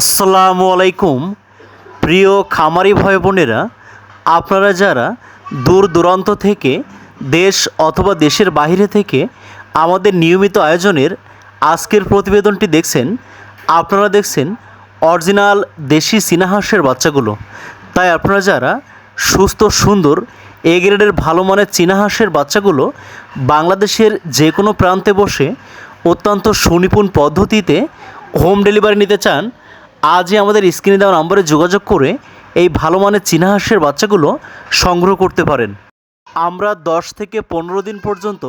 আসসালামু আলাইকুম। প্রিয় খামারি ভাই বোনেরা, আপনারা যারা দূর দূরান্ত থেকে দেশ অথবা দেশের বাইরে থেকে আমাদের নিয়মিত আয়োজনের আজকের প্রতিবেদনটি দেখছেন, আপনারা দেখছেন অরিজিনাল দেশি চীনাহাঁসের বাচ্চাগুলো। তাই আপনারা যারা সুস্থ, সুন্দর, এ গ্রেডের ভালো মানের চীনাহাঁসের বাচ্চাগুলো বাংলাদেশের যে কোনো প্রান্তে বসে অত্যন্ত সুনিপুণ পদ্ধতিতে হোম ডেলিভারি নিতে চান আজই আমাদের স্ক্রিনে দেওয়া নম্বরে যোগাযোগ করে এই ভালো মানের চীনা হাঁসের বাচ্চাগুলো সংগ্রহ করতে পারেন। আমরা দশ থেকে পনেরো দিন পর্যন্ত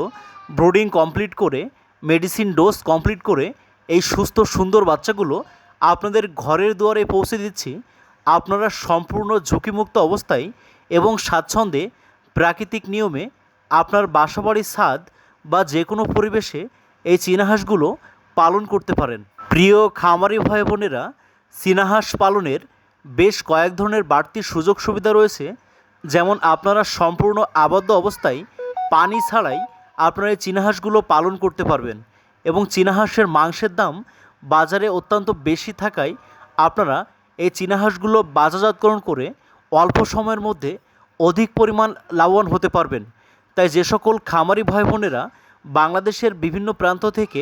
ব্রোডিং কমপ্লিট করে, মেডিসিন ডোজ কমপ্লিট করে এই সুস্থ সুন্দর বাচ্চাগুলো আপনাদের ঘরের দুয়ারে পৌঁছে দিচ্ছি। আপনারা সম্পূর্ণ ঝুঁকিমুক্ত অবস্থায় এবং স্বাচ্ছন্দ্যে প্রাকৃতিক নিয়মে আপনার বাসাবাড়ির ছাদ বা যে কোনো পরিবেশে এই চীনা হাঁসগুলো পালন করতে পারেন। প্রিয় খামারি ভাই বোনেরা চীনা হাঁস পালনের বেশ কয়েক ধরনের বাড়তি সুযোগ সুবিধা রয়েছে, যেমন আপনারা সম্পূর্ণ আবদ্ধ অবস্থায় পানি ছাড়াই আপনারা এই চীনা হাঁসগুলো পালন করতে পারবেন এবং চীনা হাঁসের মাংসের দাম বাজারে অত্যন্ত বেশি থাকায় আপনারা এই চীনা হাঁসগুলো বাজারজাতকরণ করে অল্প সময়ের মধ্যে অধিক পরিমাণ লাভবান হতে পারবেন। তাই যে সকল খামারি ভাই বোনেরা বাংলাদেশের বিভিন্ন প্রান্ত থেকে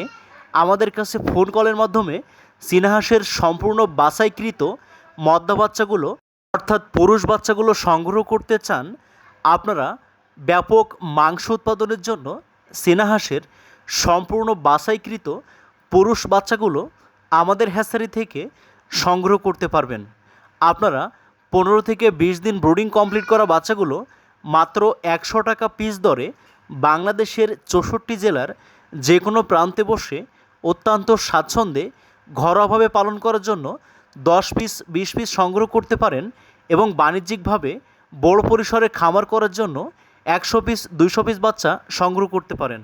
আমাদের কাছে ফোন কলের মাধ্যমে চীনা হাঁসের সম্পূর্ণ বাছাইকৃত মদ্দা বাচ্চাগুলো, অর্থাৎ পুরুষ বাচ্চাগুলো সংগ্রহ করতে চান, আপনারা ব্যাপক মাংস উৎপাদনের জন্য চীনা হাঁসের সম্পূর্ণ বাছাইকৃত পুরুষ বাচ্চাগুলো আমাদের হ্যাসারি থেকে সংগ্রহ করতে পারবেন। আপনারা পনেরো থেকে বিশ দিন ব্রুডিং কমপ্লিট করা বাচ্চাগুলো মাত্র একশো টাকা পিস দরে বাংলাদেশের চৌষট্টি জেলার যে কোনো প্রান্তে বসে অত্যন্ত স্বাচ্ছন্দ্যে ঘরোয়াভাবে পালন করার জন্য দশ পিস, বিশ পিস সংগ্রহ করতে পারেন এবং বাণিজ্যিকভাবে বড় পরিসরে খামার করার জন্য একশো পিস, দুইশো পিস বাচ্চা সংগ্রহ করতে পারেন।